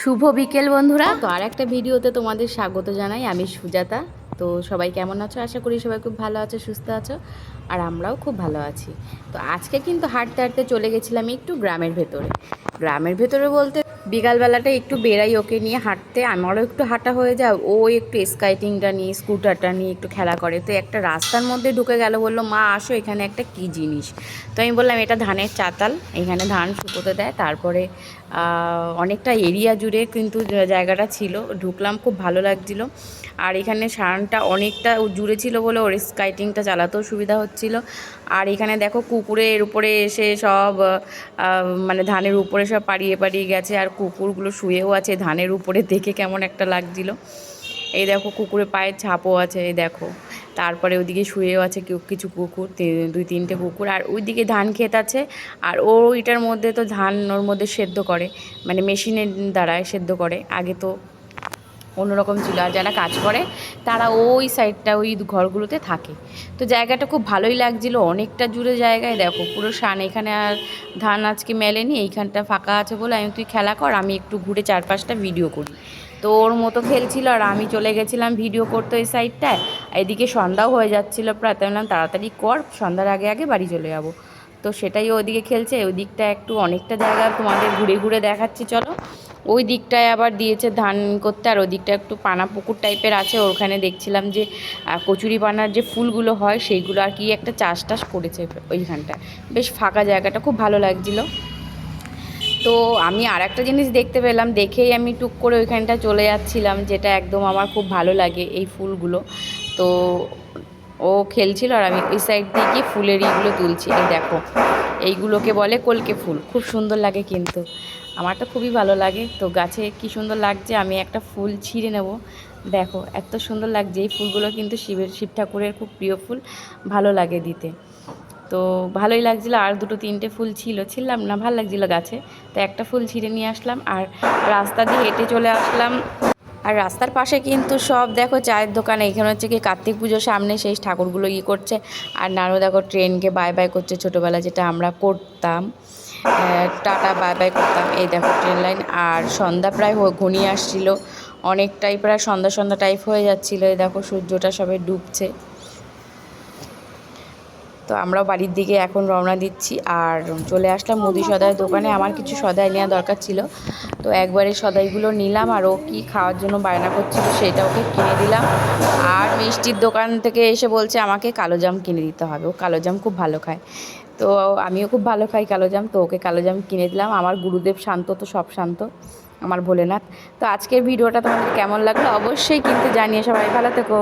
শুভ বিকেল, বন্ধুরা। তো আর একটা ভিডিওতে তোমাদের স্বাগত জানাই। আমি সুজাতা। তো সবাই কেমন আছো? আশা করি সবাই খুব ভালো আছো, সুস্থ আছো, আর আমরাও খুব ভালো আছি। তো আজকে কিন্তু হাঁটতে হাঁটতে চলে গেছিলাম একটু গ্রামের ভেতরে। গ্রামের ভেতরে বলতে বিকালবেলাটা একটু বেরাই ওকে নিয়ে হাঁটতে। আমারও একটু হাঁটা হয়ে যায়। ও একটু স্কাইটিংটা নিয়ে, স্কুটারটা নিয়ে একটু খেলা করে। তো একটা রাস্তার মধ্যে ঢুকে গেল, বলল, মা, আসো, এখানে একটা কী জিনিস? তো আমি বললাম, এটা ধানের চাতাল। এখানে ধান শুকোতে দেয়। তারপরে অনেকটা এরিয়া জুড়ে কিন্তু জায়গাটা ছিল। ঢুকলাম, খুব ভালো লাগছিল। আর এখানে সারানটা অনেকটা জুড়ে ছিল বলে ওর স্কাইটিংটা চালাতেও সুবিধা হচ্ছিল। আর এখানে দেখো, কুকুরের উপরে এসে সব মানে ধানের উপরে সব পাড়িয়ে পাড়িয়ে গেছে। আর কুকুরগুলো শুয়েও আছে, ধানের উপরে দেখে কেমন একটা লাগছিল। এই দেখো কুকুরের পায়ের ছাপও আছে, এই দেখো। তারপরে ওইদিকে শুয়েও আছে কিছু কুকুর দুই, তিনটে কুকুর। আর ওইদিকে ধান ক্ষেত আছে, আর ও ওইটার মধ্যে তো ধান ওর মধ্যে সেদ্ধ করে মানে মেশিনের দ্বারায় সেদ্ধ করে। আগে তো অন্যরকম ছিল আর যারা কাজ করে, তারা ওই সাইডটা, ওই ঘরগুলোতে থাকে। তো জায়গাটা খুব ভালোই লাগছিল, অনেকটা জুড়ে জায়গায়। দেখো, পুরো সান এখানে আর ধান আজকে মেলেনি, এইখানটা ফাঁকা আছে বলে আমি, তুই খেলা কর, আমি একটু ঘুরে চারপাশটা ভিডিও করি। তো ওর মতো খেলছিল, আর আমি চলে গেছিলাম ভিডিও করতে ওই সাইডটায়। এদিকে সন্ধ্যাও হয়ে যাচ্ছিল, প্রায় তাই বললাম, তাড়াতাড়ি কর, সন্ধ্যার আগে আগে বাড়ি চলে যাব। তো সেটাই ওদিকে খেলছে, ওই দিকটা একটু অনেকটা জায়গা তোমাদের ঘুরে ঘুরে দেখাচ্ছি, চলো। ওই দিকটায় আবার দিয়েছে ধান করতে, আর ওই দিকটা একটু পানা পুকুর টাইপের আছে। ওখানে দেখছিলাম যে কচুরি পানার যে ফুলগুলো হয়, সেইগুলো আর কি একটা চাষ টাস করেছে ওইখানটায়। বেশ ফাঁকা জায়গাটা, খুব ভালো লাগছিল। তো আমি আর একটা জিনিস দেখতে পেলাম, দেখেই আমি টুক করে ওইখানটা চলে যাচ্ছিলাম, যেটা একদম আমার খুব ভালো লাগে এই ফুলগুলো। তো ও খেলছিল আর আমি ওই সাইড গিয়ে ফুলের ইগুলো তুলছি দেখো। এইগুলোকে বলে কলকে ফুল। খুব সুন্দর লাগে কিন্তু। আমার তো খুবই ভালো লাগে। তো গাছে কি সুন্দর লাগছে, আমি একটা ফুল ছিঁড়ে নেব। দেখো, এত সুন্দর লাগছে। এই ফুলগুলো কিন্তু শিবের, শিব ঠাকুরের খুব প্রিয় ফুল। ভালো লাগে দিতে। তো ভালোই লাগছিল। আর দুটো তিনটে ফুল ছিল। ছিলাম না, ভালো লাগছিল গাছে। তো একটা ফুল ছিঁড়ে নিয়ে আসলাম। আর রাস্তা দিয়ে হেঁটে চলে আসলাম আর রাস্তার পাশে কিন্তু সব, দেখো চায়ের দোকান, এখানে হচ্ছে কি কার্তিক পুজোর সামনে সেই ঠাকুরগুলো ই করছে। আর নানু দেখো ট্রেনকে বাই বাই করছে ছোটোবেলা, যেটা আমরা করতাম। টাটা বাই বাই করতাম। এই দেখো ট্রেন লাইন আর সন্ধ্যা প্রায় ঘনিয়ে আসছিল। অনেকটাই প্রায় সন্ধ্যা সন্ধ্যা টাইপ হয়ে যাচ্ছিল। এই দেখো সূর্যটা সবে ডুবছে। তো আমরা বাড়ির দিকে এখন রওনা দিচ্ছি। আর চলে আসলাম মুদি সদায় দোকানে। আমার কিছু সদায় নেওয়া দরকার ছিল। তো একবারে সদাইগুলো নিলাম আর ও কী খাওয়ার জন্য বায়না করছিল সেটা ওকে কিনে দিলাম। আর মিষ্টির দোকান থেকে এসে বলছে আমাকে কালো জাম কিনে দিতে হবে, ও কালো জাম খুব ভালো খায়। তো আমিও খুব ভালো খাই কালো জাম, তো ওকে কালো জাম কিনে দিলাম। আমার গুরুদেব শান্ত তো সব শান্ত, আমার ভোলেনাথ। তো আজকের ভিডিওটা তোমাদের কেমন লাগল অবশ্যই কিন্তু জানিয়ে সবাই ভালো থেকো।